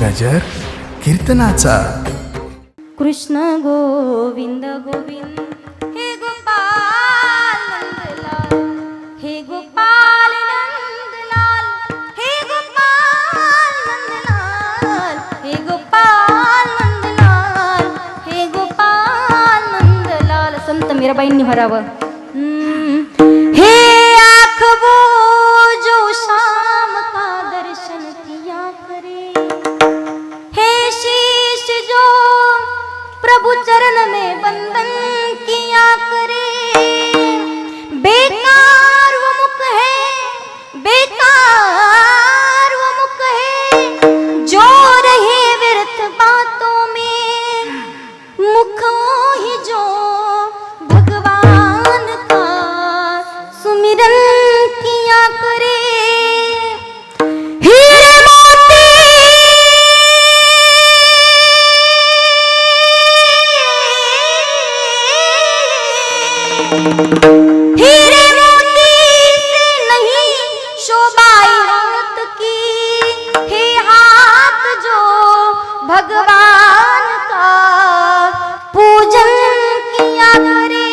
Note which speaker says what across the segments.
Speaker 1: गजर कीर्तनाचा.
Speaker 2: कृष्ण गोविंद गोविंद हे गोपाल नंदलाल हे गोपाल नंदलाल हे गोपाल नंदलाल हे गोपाल नंदलाल हे गोपाल नंदलाल संत मीराबाईंनी भरावं. 한다. हीरे मोती नहीं जो भगवान का पूजन किया करे।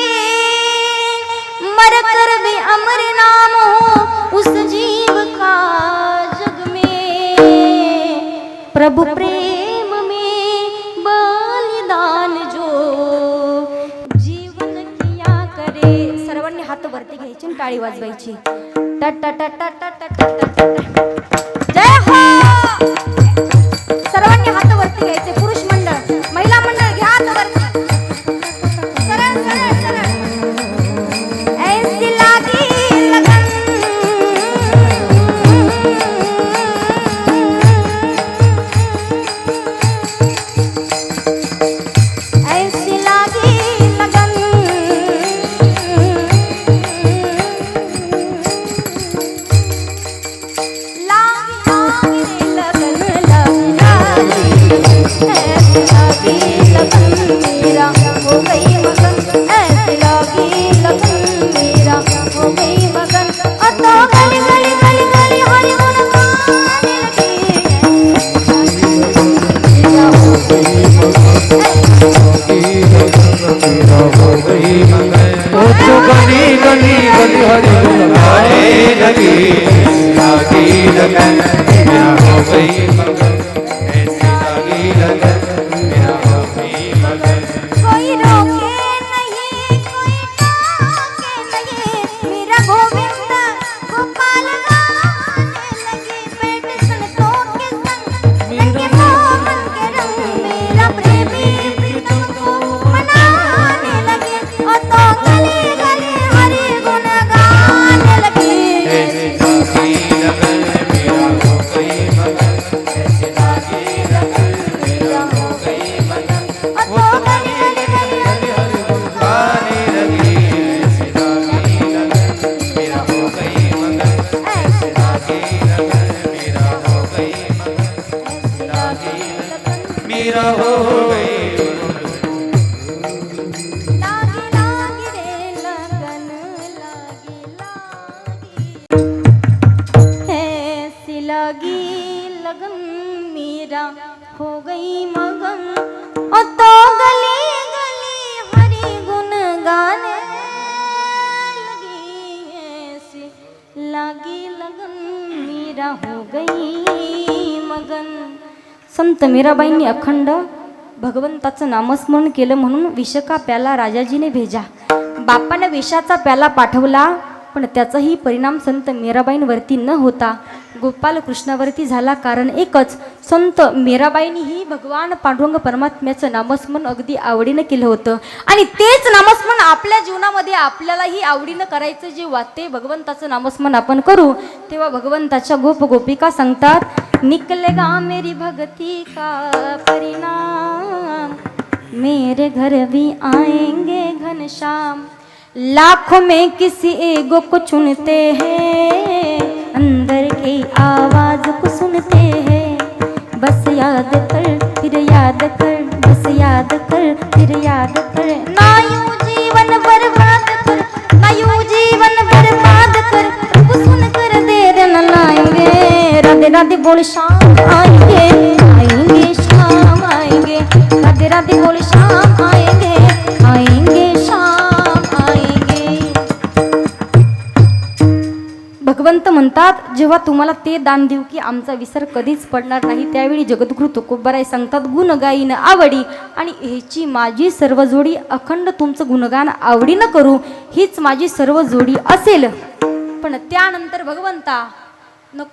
Speaker 2: मर कर अमर नाम उस जीव का जग में। प्रभु टाळी वाजवायची. टट टट टट टट है अभी लगन मेरा हो गई मगन हो गई मगन। और तो गली गली हरि गुण गाने लगी
Speaker 3: ऐसी लागी लगन मेरा हो गई मगन
Speaker 2: संत मीराबाईंनी अखंड भगवंताचं नामस्मरण केलं म्हणून विषका प्याला राजाजीने भेजा. बापानं विषाचा प्याला पाठवला पण त्याचाही परिणाम संत मीराबाईंवरती न होता. गोपाल कृष्णावरती झाला कारण एकच संत मीराबाईंनीही भगवान पांडुरंग परमात्म्याचं नामस्मरण अगदी आवडीनं केलं होतं. आणि तेच नामस्मरण आपल्या जीवनामध्ये आपल्यालाही आवडीनं करायचं जे वाटते भगवंताचं नामस्मरण आपण करू. तेव्हा भगवंताच्या गोप गोपिका सांगतात निकलेगा मेरी भक्ति का परिणाम। मेरे घर भी आएँगे घनश्याम लाखों में किसी एगो को चुनते हैं। अंदर की आवाज़ को सुनते हैं। बस याद कर राधे बोल शाम आएंगे आएंगे राधे राधे बोल शाम आएंगे आएंगे शाम आएंगे। भगवंत म्हणतात जेव्हा तुम्हाला ते दान देऊ की आमचा विसर कधीच पडणार नाही त्यावेळी जगद्गुरु तुकोबराय सांगतात गुणगाईन आवडी. आणि ह्याची माझी सर्व जोडी अखंड तुमचं गुणगान आवडीनं करू हीच माझी सर्व जोडी असेल. पण त्यानंतर भगवंता